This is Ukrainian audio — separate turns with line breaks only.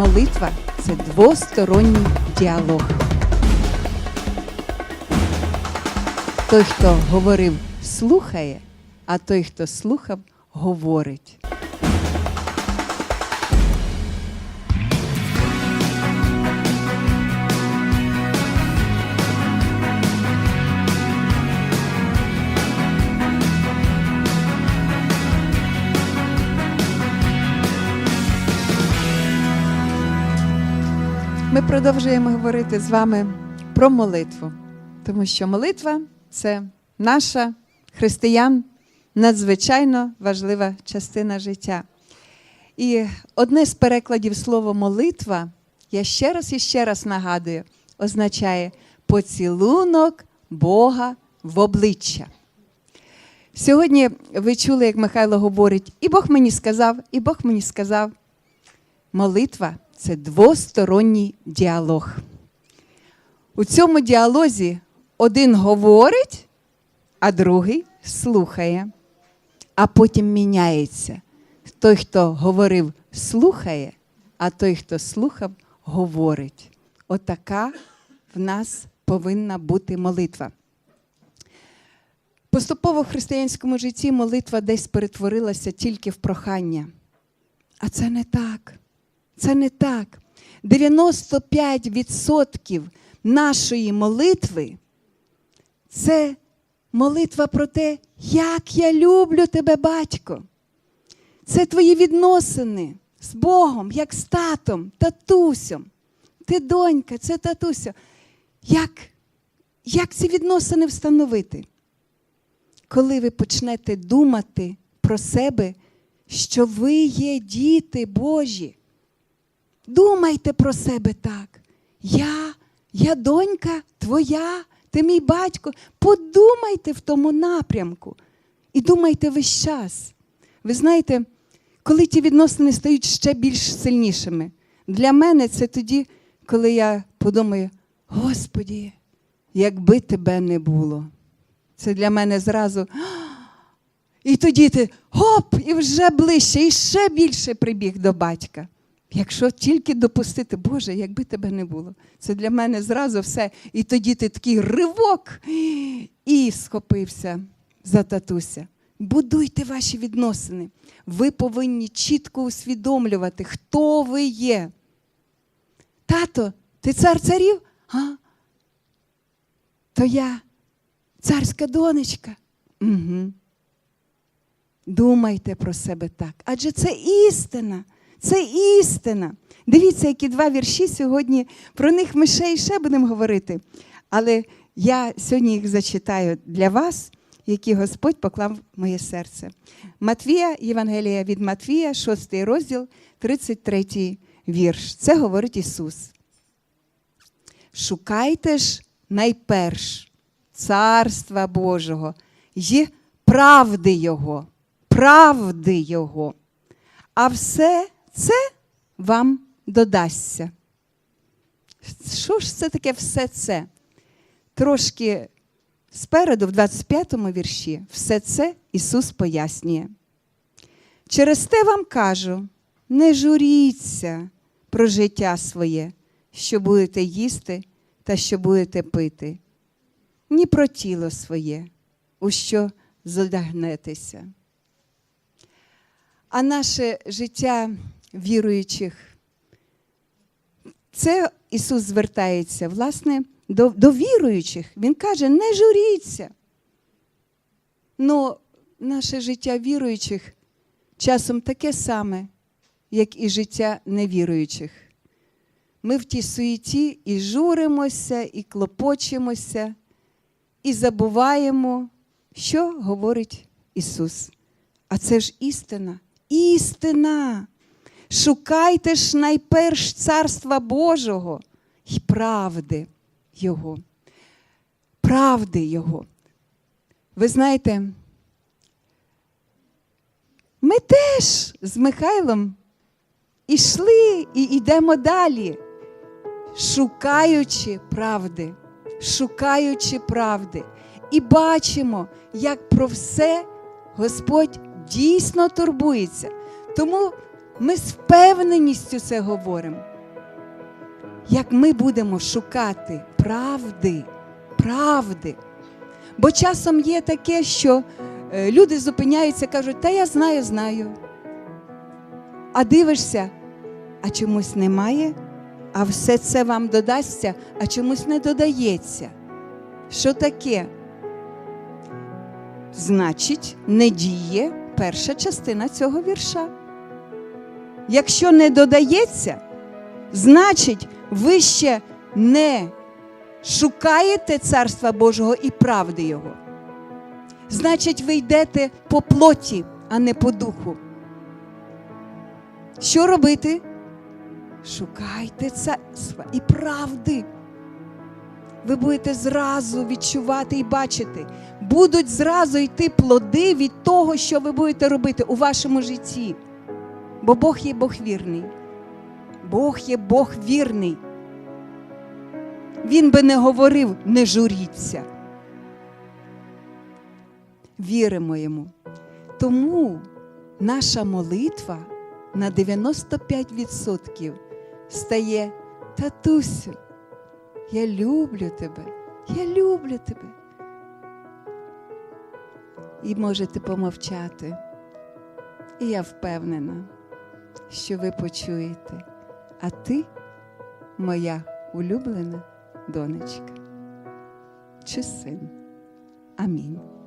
молитва це двосторонній діалог. Той, хто говорив, слухає, а той, хто слухав, говорить. Ми продовжуємо говорити з вами про молитву, тому що молитва це наша християн надзвичайно важлива частина життя. І одне з перекладів слова молитва, я ще раз і ще раз нагадую, означає поцілунок Бога в обличчя. Сьогодні ви чули, як Михайло говорить, і Бог мені сказав, і Бог мені сказав. Молитва це двосторонній діалог. У цьому діалозі один говорить, а другий слухає, а потім міняється. Той, хто говорив, слухає, а той, хто слухав, говорить. Отака в нас повинна бути молитва. Поступово в християнському житті молитва десь перетворилася тільки в прохання. А це не так. Це не так. 95% нашої молитви це молитва про те, як я люблю тебе, батько. Це твої відносини з Богом, як з татом, татусем. Ти донька, це татуся. Як, як ці відносини встановити? Коли ви почнете думати про себе, що ви є діти Божі. Думайте про себе так. Я, я донька твоя, ти мій батько. Подумайте в тому напрямку. І думайте весь час. Ви знаєте, коли ті відносини стають ще більш сильнішими, для мене це тоді, коли я подумаю, Господі, якби тебе не було. Це для мене зразу. І тоді ти гоп, і вже ближче, і ще більше прибіг до батька. Якщо тільки допустити, Боже, якби тебе не було, це для мене зразу все. І тоді ти такий ривок і схопився за татуся. Будуйте ваші відносини. Ви повинні чітко усвідомлювати, хто ви є. Тато, ти цар царів? А? То я царська донечка. Угу. Думайте про себе так. Адже це істина. Це істина. Дивіться, які два вірші сьогодні. Про них ми ще і ще будемо говорити. Але я сьогодні їх зачитаю для вас, які Господь поклав в моє серце. Матвія, Євангелія від Матвія, 6 розділ, 33 вірш. Це говорить Ісус. Шукайте ж найперш Царства Божого й правди Його, правди Його. А все це вам додасться. Що ж це таке все це? Трошки спереду, в 25-му вірші, все це Ісус пояснює. Через те вам кажу: не журіться про життя своє, що будете їсти та що будете пити, ні про тіло своє, у що задагнетеся. А наше життя віруючих, це Ісус звертається, власне, до, до віруючих. Він каже, не журіться. Ну, наше життя віруючих часом таке саме, як і життя невіруючих. Ми в тій суеті і журимося, і клопочемося, і забуваємо, що говорить Ісус. А це ж істина. Істина. Шукайте ж найперш Царства Божого і правди Його. Правди Його. Ви знаєте, ми теж з Михайлом ішли і йдемо далі, шукаючи правди, шукаючи правди. І бачимо, як про все Господь дійсно турбується. Тому Ми з впевненістю це говоримо. Як ми будемо шукати правди, правди. Бо часом є таке, що е, люди зупиняються кажуть, та я знаю, знаю. А дивишся, а чомусь немає, а все це вам додасться, а чомусь не додається. Що таке? Значить, не діє перша частина цього вірша. Якщо не додається, значить, ви ще не шукаєте Царства Божого і правди Його. Значить, ви йдете по плоті, а не по духу. Що робити? Шукайте царства і правди. Ви будете зразу відчувати і бачити. Будуть зразу йти плоди від того, що ви будете робити у вашому житті. Бо Бог є Бог вірний. Бог є Бог вірний. Він би не говорив, не журіться. Віримо йому. Тому наша молитва на 95% стає татусю. Я люблю тебе, я люблю тебе. І можете помовчати. І я впевнена, що ви почуєте. А ти, моя улюблена донечка чи син. Амінь.